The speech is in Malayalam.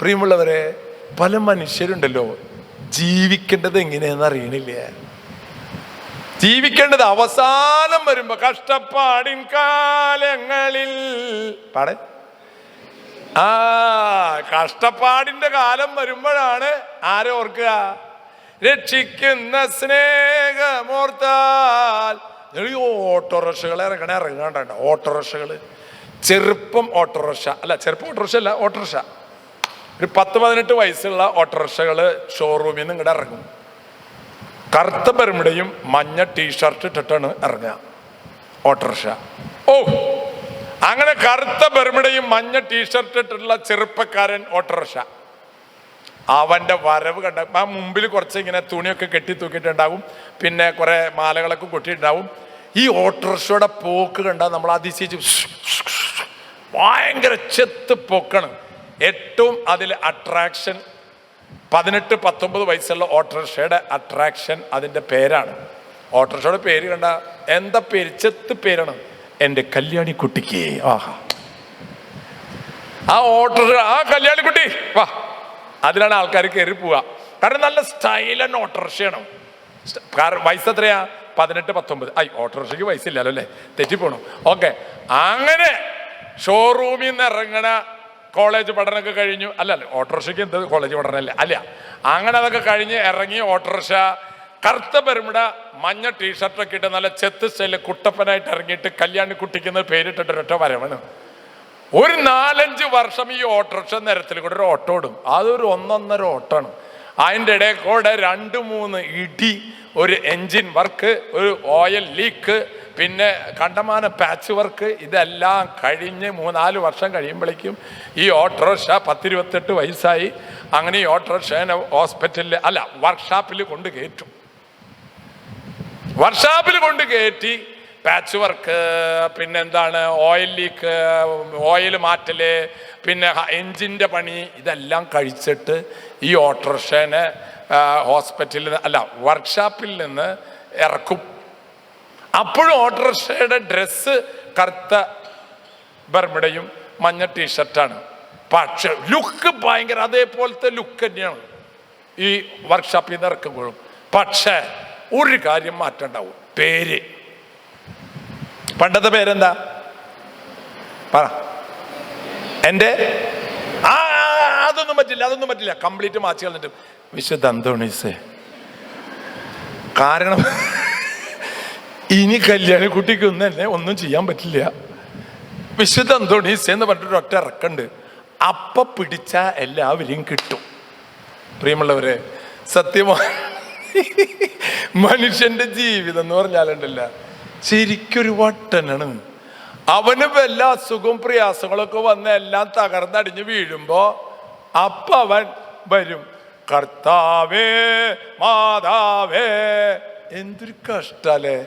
പ്രിയമുള്ളവരെ പല മനുഷ്യരുണ്ടല്ലോ. ജീവിക്കേണ്ടത് എങ്ങനെയാന്ന് അറിയണില്ല? ജീവിക്കേണ്ടത് അവസാനം വരുമ്പോ കഷ്ടപ്പാടിൻ കാലങ്ങളിൽ. പാടെ. ആ കഷ്ടപ്പാടിന്റെ കാലം വരുമ്പോഴാണ് ആരെ ഓർക്കുക? രക്ഷിക്കുന്ന സ്നേഹമോർത്താൽ. ഈ ഓട്ടോറിക്ഷകൾ ഇറങ്ങണ ഇറങ്ങാണ്ട ഓട്ടോറിക്ഷകൾ ചെറുപ്പം ഓട്ടോറിക്ഷ. അല്ല ചെറുപ്പം ഓട്ടോറിക്ഷ അല്ല ഓട്ടോറിക്ഷ. ഒരു പത്ത് പതിനെട്ട് വയസ്സുള്ള ഓട്ടോറിക്ഷകൾ ഷോറൂമിൽ നിന്ന് ഇങ്ങോട്ട് ഇറങ്ങും. കറുത്ത പെരുമിടയും മഞ്ഞ ടീഷർട്ട് ഇട്ടിട്ടാണ് ഇറങ്ങുക. ഓട്ടോറിക്ഷ. ഓ അങ്ങനെ കറുത്ത പെരുമിടയും മഞ്ഞ ടീഷർട്ട് ഇട്ടിട്ടുള്ള ചെറുപ്പക്കാരൻ ഓട്ടോറിക്ഷ. അവന്റെ വരവ് കണ്ട ആ മുമ്പിൽ കുറച്ച് ഇങ്ങനെ തുണിയൊക്കെ കെട്ടി തൂക്കിയിട്ടുണ്ടാവും. പിന്നെ കുറെ മാലകളൊക്കെ കൊട്ടിയിട്ടുണ്ടാവും. ഈ ഓട്ടോറിക്ഷയുടെ പോക്ക് കണ്ടാൽ നമ്മൾ അതിശയിച്ച് ഭയങ്കര ചെത്ത് പോക്കാണ്. ഏറ്റവും അതിൽ അട്രാക്ഷൻ പതിനെട്ട് പത്തൊമ്പത് വയസ്സുള്ള ഓട്ടോറിക്ഷയുടെ അട്രാക്ഷൻ അതിന്റെ പേരാണ്. ഓട്ടോറിക്ഷയുടെ പേര് കണ്ട എന്താ പേര്? ചെത്ത് പേരാണ്. എന്റെ കല്യാണി കുട്ടിക്ക് ആഹാ. ആ ഓട്ടോറിക്ഷ ആ കല്യാണി കുട്ടി വാ. അതിലാണ് ആൾക്കാർ കയറി പോവുക. കാരണം നല്ല സ്റ്റൈലൻ ഓട്ടോറിക്ഷയാണ്. കാരണം വയസ്സ് എത്രയാ? പതിനെട്ട് പത്തൊമ്പത്. ഐ ഓട്ടോറിക്ഷയ്ക്ക് വയസ്സില്ലല്ലോ അല്ലേ? തെറ്റിപ്പോണു. ഓക്കെ. അങ്ങനെ ഷോറൂമിൽ നിന്ന് ഇറങ്ങണ കോളേജ് പഠനമൊക്കെ കഴിഞ്ഞു. അല്ല അല്ല ഓട്ടോറിക്ഷയ്ക്ക് എന്ത് കോളേജ് പഠനമല്ലേ? അല്ല അങ്ങനെ അതൊക്കെ കഴിഞ്ഞ് ഇറങ്ങി ഓട്ടോറിക്ഷ കറുത്ത പെരുമിട മഞ്ഞ ടീഷർട്ടൊക്കെ ഇട്ട് നല്ല ചെത്ത് സ്റ്റൈലിൽ കുട്ടപ്പനായിട്ട് ഇറങ്ങിയിട്ട് കല്യാണി കുട്ടിക്കുന്ന പേരിട്ടിട്ടൊരൊറ്റ വരവണ്. ഒരു നാലഞ്ച് വർഷം ഈ ഓട്ടോറിക്ഷ നിരത്തിൽ കൂടെ ഒരു ഓട്ടോ ഇടും. അതൊരു ഒന്നൊന്നര ഓട്ടാണ്. അതിന്റെ ഇടയിൽ കൂടെ രണ്ട് മൂന്ന് ഇടി ഒരു എൻജിൻ വർക്ക് ഒരു ഓയിൽ ലീക്ക് പിന്നെ കണ്ടമാന പാച്ച് വർക്ക് ഇതെല്ലാം കഴിഞ്ഞ് മൂന്നാൽ വർഷം കഴിയുമ്പോഴേക്കും ഈ ഓട്ടോറിക്ഷ പത്തിരുപത്തെട്ട് വയസ്സായി. അങ്ങനെ ഈ ഓട്ടോറിക്ഷേനെ ഹോസ്പിറ്റലിൽ അല്ല വർക്ക്ഷോപ്പിൽ കൊണ്ട് കയറ്റും. വർക്ക്ഷോപ്പിൽ കൊണ്ട് കയറ്റി പാച്ച് വർക്ക് പിന്നെന്താണ് ഓയിൽ ലീക്ക് ഓയിൽ മാറ്റൽ പിന്നെ എൻജിന്റെ പണി ഇതെല്ലാം കഴിച്ചിട്ട് ഈ ഓട്ടോറിക്ഷേനെ ഹോസ്പിറ്റലിൽ അല്ല വർക്ക്ഷോപ്പിൽ നിന്ന് ഇറക്കും. അപ്പോഴും ഓട്ടോറിക്ഷയുടെ ഡ്രസ്സ് കറുത്ത ബർമിടയും മഞ്ഞ ടീഷർട്ടാണ്. പക്ഷെ ലുക്ക് ഭയങ്കര അതേപോലത്തെ ലുക്ക് തന്നെയാണ് ഈ വർക്ക്ഷോപ്പിൽ നിന്ന് ഇറക്കുമ്പോഴും. പക്ഷേ ഒരു കാര്യം മാറ്റണ്ടാവും പേര്. പണ്ടത്തെ പേരെന്താ? പറ. എന്റെ? ആ അതൊന്നും പറ്റില്ല അതൊന്നും പറ്റില്ല. കംപ്ലീറ്റ് മാറ്റി കളഞ്ഞിട്ട് വിശുദ്ധ അന്തോണീസേ. കാരണം ഇനി കല്യാണി കുട്ടിക്കൊന്നും തന്നെ ഒന്നും ചെയ്യാൻ പറ്റില്ല. വിശുദ്ധ അന്തോണീസ് എന്ന് പറഞ്ഞിട്ട് ഒറ്റ ഇറക്കുണ്ട്. അപ്പ പിടിച്ച എല്ലാവരെയും കിട്ടും. പ്രിയമുള്ളവരെ സത്യമാണ് മനുഷ്യന്റെ ജീവിതം എന്ന് പറഞ്ഞാലുണ്ടല്ല. ശരിക്കൊരു വട്ടനാണ്. അവന് വല്ല അസുഖവും പ്രയാസങ്ങളൊക്കെ വന്ന് എല്ലാം തകർന്നടിഞ്ഞ് വീഴുമ്പോ അപ്പ അവൻ വരും. കർത്താവേ മാതാവേ എന്തൊരു കഷ്ടല്ലേ?